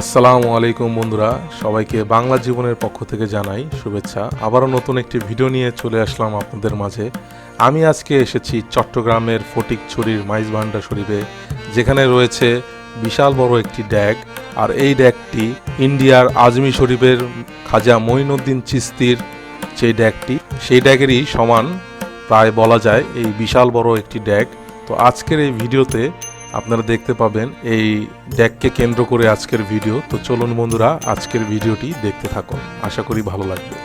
আসসালামু আলাইকুম বন্ধুরা, সবাইকে বাংলা জীবনের পক্ষ থেকে জানাই শুভেচ্ছা। আবারও নতুন একটি ভিডিও নিয়ে চলে আসলাম আপনাদের মাঝে। আমি আজকে এসেছি চট্টগ্রামের ফটিক ফটিকছড়ির মাইজভান্ডা শরীফে, যেখানে রয়েছে বিশাল বড় একটি ড্যাগ, আর এই ড্যাগটি ইন্ডিয়ার আজমি শরীফের খাজা মঈনুদ্দিন চিস্তির যে ড্যাগটি, সেই ড্যাগেরই সমান প্রায় বলা যায় এই বিশাল বড় একটি ড্যাগ। তো আজকের এই ভিডিওতে আপনারা দেখতে পাবেন এই ড্যাককে কেন্দ্র করে আজকের ভিডিও তো চলুন বন্ধুরা, আজকের ভিডিওটি দেখতে থাকুন। আশা করি ভালো লাগবে।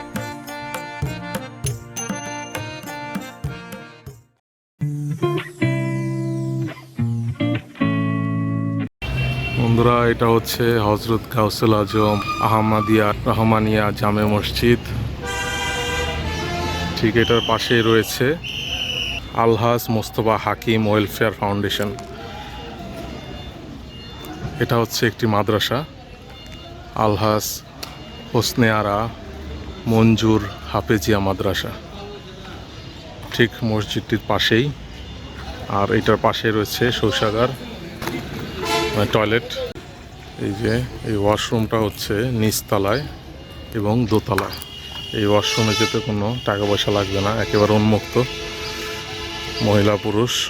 বন্ধুরা, এটা হচ্ছে হজরত গাউসুল আজম আহমদিয়া রহমানিয়া জামে মসজিদ। ঠিক এটার পাশেই রয়েছে আলহাজ মোস্তফা হাকিম ওয়েলফেয়ার ফাউন্ডেশন। এটা হচ্ছে একটি মাদ্রাসা। আলহাস হোসনে আরা মঞ্জুর হাফেজিয়া মাদ্রাসা। ঠিক মসজিদটির পাশেই। আর এটার পাশে রয়েছে শৌচাগার মানে টয়লেট। এই যে, এই ওয়াশরুমটা হচ্ছে নিচতলায় এবং দোতলায়। এই ওয়াশরুমে যেতে কোনো টাকা পয়সা লাগবে না, একেবারে উন্মুক্ত। মহিলা, পুরুষ,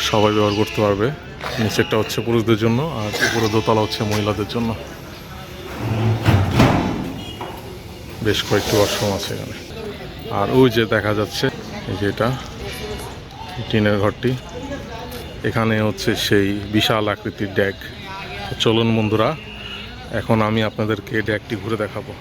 সবাই ব্যবহার করতে পারবে। নিচেরটা হচ্ছে পুরুষদের জন্য আর উপরে দোতলা হচ্ছে মহিলাদের জন্য। বেশ কয়েকটি ওয়াশরুম আছে এখানে। আর ওই যে দেখা যাচ্ছে, এই যে এটা, টিনের ঘরটি। এখানে হচ্ছে সেই বিশাল আকৃতির ড্যাগ চলুন বন্ধুরা, এখন আমি আপনাদেরকে ড্যাগটি ঘুরে দেখাবো।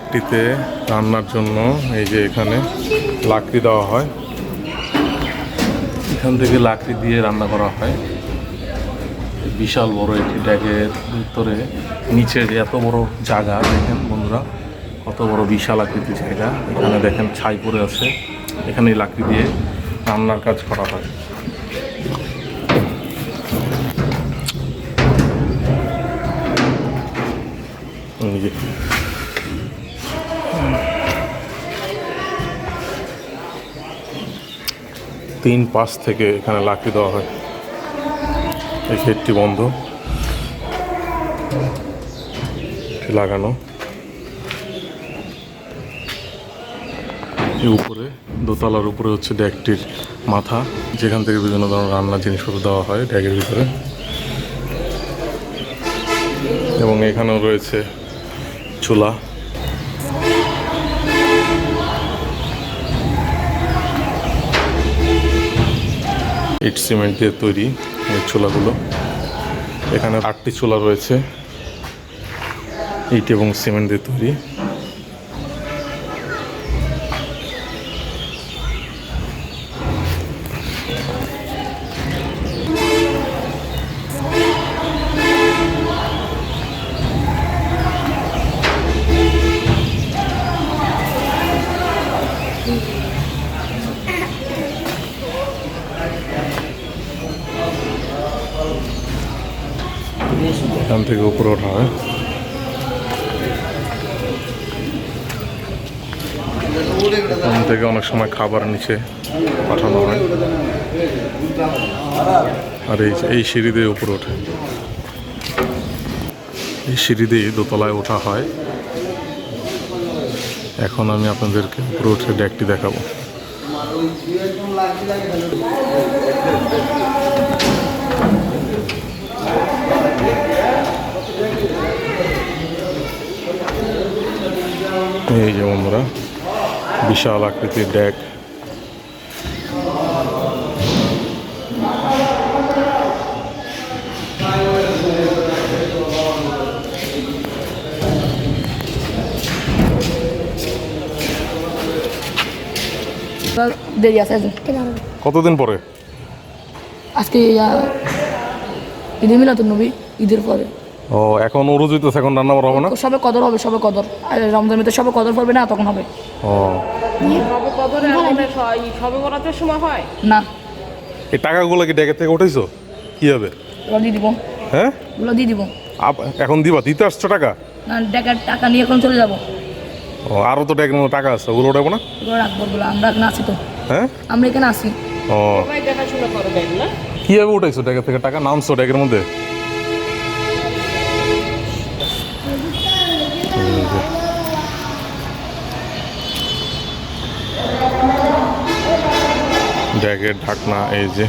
ড্যাকটিতে রান্নার জন্য এই যে এখানে লাকড়ি দেওয়া হয়। এখান থেকে লাকড়ি দিয়ে রান্না করা হয়। বিশাল বড় একটি ড্যাগের ভিতরে নিচে যে এত বড় জায়গা, দেখেন বন্ধুরা, কত বড় বিশাল আকৃতির জায়গা। এখানে দেখেন ছাই পড়ে আছে। এখানে লাকড়ি দিয়ে রান্নার কাজ করা হয়। এই যে তিন পাশ থেকে এখানে লাকড়ি দেওয়া হয়। এই গেটটি বন্ধ। লাগানো। উপরে, দোতলার উপরে হচ্ছে ড্যাগটির মাথা, যেখান থেকে বিভিন্ন ধরনের রান্নার জিনিসপত্র দেওয়া হয় ড্যাগের ভিতরে। এবং এখানেও রয়েছে চুলা। ইট সিমেন্ট দিয়ে তৈরি এই চুলাগুলো। এখানে আটটি চুলা রয়েছে, ইট এবং সিমেন্ট দিয়ে তৈরি। এখান থেকে উপরে ওঠা হয়। এখান থেকে অনেক সময় খাবার নিচে পাঠানো হয়। আর এই এই সিঁড়ি দিয়ে উপরে ওঠে। এই সিঁড়ি দিয়ে দোতলায় ওঠা হয়। এখন আমি আপনাদেরকে উপরে উঠে ড্যাকটি দেখাবো। এই যে আমরা বিশাল আকৃতির ড্যাক দেরি আছে। কতদিন পরে? আজকে ঈদের মিলাতুন নবী ঈদের পরে। ও এখন উরুজ হইতেছে এখন রান্না করা হবে না? সবে কদর হবে সবে কদর। আর রমজানের তো সবে কদর পড়বে না তখন হবে। ও। সবে কদরে সবে বরাতের সময় হয়? না। এই টাকাগুলো কি ডেকে থেকে উঠাইছো? কি হবে? ওগুলো দিয়ে দিব। হ্যাঁ? ওগুলো দিয়ে দিব। আপ- এখন দিবা? দিতে আসছো টাকা? না টাকা টাকা নিয়ে এখন চলে যাব। ও আরও তো টাকা টাকা আছে ওগুলো উঠাবো না? ওগুলো রাখব ওগুলো। আমরা এখানে আছি তো। হ্যাঁ? আমরা এখানে আছি। ও। কীভাবে উঠাইছো টাকা থেকে টাকা? নামছো ট্যাগের মধ্যে? ড্যাগের ঢাকনা, এই যে।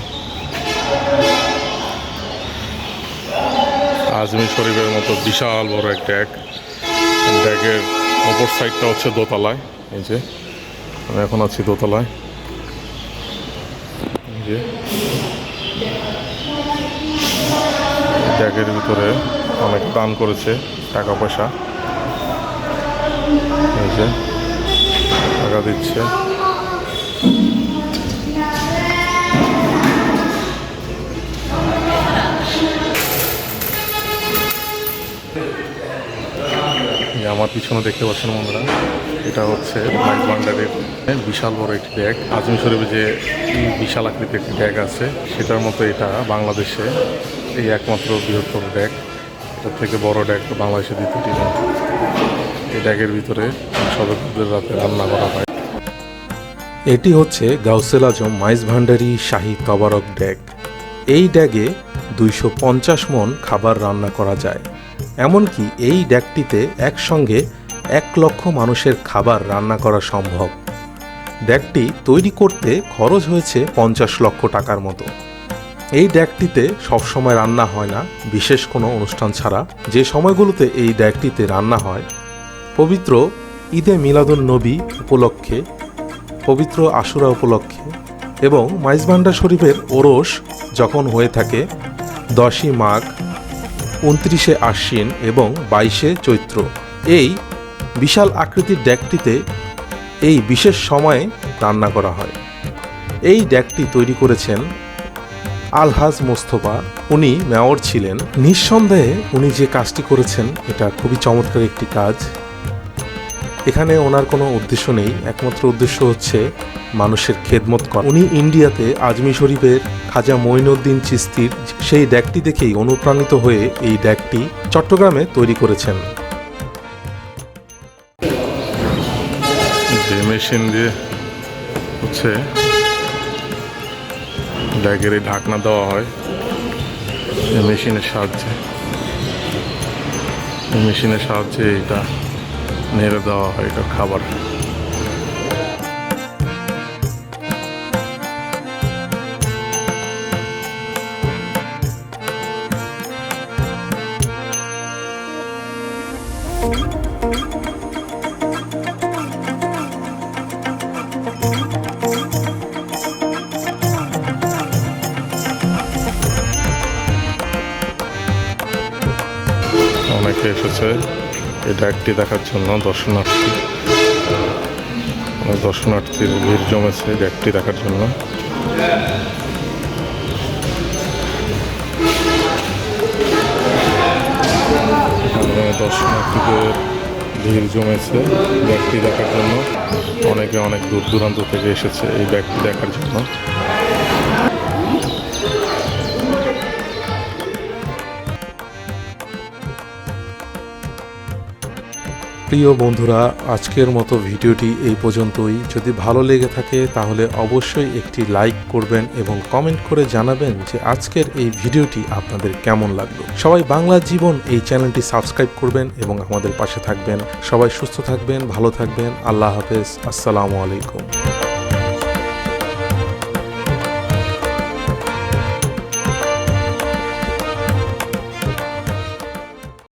আজমি শরীফের মতো বিশাল বড় এক ড্যাগ ড্যাগের অপর সাইডটা হচ্ছে দোতলায়, এই যে। আমি এখন আছি দোতলায়। যে। ব্যাগের ভিতরে অনেক দান করেছে টাকা পয়সা। এই যে, টাকা দিচ্ছে। আমার পিছনে দেখতে পাচ্ছেন বন্ধুরা, এটা হচ্ছে মাইক ভান্ডারের বিশাল বড় একটি ব্যাগ আজমি শরীফে যে বিশাল আকৃতির একটি ব্যাগ আছে, সেটার মতো এটা বাংলাদেশে এই একমাত্র বৃহত্তর ব্যাগ এটার থেকে বড় ব্যাগ তো বাংলাদেশে দ্বিতীয়টি নেই এই ব্যাগের ভিতরে সদস্যদের রাতে রান্না করা হয়। এটি হচ্ছে গাউসেল আজম, মাইজ ভান্ডারি, শাহী তবারক ড্যাগ এই ড্যাগে দুইশো পঞ্চাশ মন খাবার রান্না করা যায়। এমনকি এই ড্যাগটিতে একসঙ্গে এক লক্ষ মানুষের খাবার রান্না করা সম্ভব। ড্যাগটি তৈরি করতে খরচ হয়েছে পঞ্চাশ লক্ষ টাকার মতো। এই ড্যাগটিতে সবসময় রান্না হয় না, বিশেষ কোনো অনুষ্ঠান ছাড়া। যে সময়গুলোতে এই ড্যাগটিতে রান্না হয়, পবিত্র ঈদে মিলাদুন নবী উপলক্ষে, পবিত্র আশুরা উপলক্ষে এবং মাইজভান্ডার শরীফের ওরস যখন হয়ে থাকে, দশই মাঘ উনত্রিশে আশ্বিন এবং বাইশে চৈত্র। এই বিশাল আকৃতির ড্যাকটিতে এই বিশেষ সময়ে রান্না করা হয়। এই ড্যাকটি তৈরি করেছেন আলহাজ মোস্তফা। উনি মেয়র ছিলেন। নিঃসন্দেহে উনি যে কাজটি করেছেন, এটা খুবই চমৎকার একটি কাজ। এখানে ওনার কোনো উদ্দেশ্য নেই, একমাত্র উদ্দেশ্য হচ্ছে মানুষের খেদমত করা। উনি ইন্ডিয়াতে আজমি শরীফের খাজা মঈনুদ্দিন চিস্তির সেই ড্যাগটি দেখেই অনুপ্রাণিত হয়ে এই ড্যাগটি চট্টগ্রামে তৈরি করেছেন। যে মেশিন দিয়ে হচ্ছে ড্যাগের এই ঢাকনা দেওয়া হয় মেশিনের সাহায্যে। মেশিনের সাহায্যে এটা নেড়ে দেওয়া হয় এটা খাবার। অনেকে এসেছে। এই ড্যাগটি দেখার জন্য দর্শনার্থী দর্শনার্থীর ভিড় জমেছে ড্যাগটি দেখার জন্য। দর্শনার্থীদের ভিড় জমেছে ব্যাগটি দেখার জন্য। অনেকে অনেক দূর দূরান্ত থেকে এসেছে এই ব্যাগটি দেখার জন্য। প্রিয় বন্ধুরা, আজকের মতো ভিডিওটি এই পর্যন্তই। যদি ভালো লেগে থাকে, তাহলে অবশ্যই একটি লাইক করবেন এবং কমেন্ট করে জানাবেন যে আজকের এই ভিডিওটি আপনাদের কেমন লাগল। সবাই বাংলা জীবন এই চ্যানেলটি সাবস্ক্রাইব করবেন এবং আমাদের পাশে থাকবেন। সবাই সুস্থ থাকবেন, ভালো থাকবেন। আল্লাহ হাফেজ। আসসালামু আলাইকুম।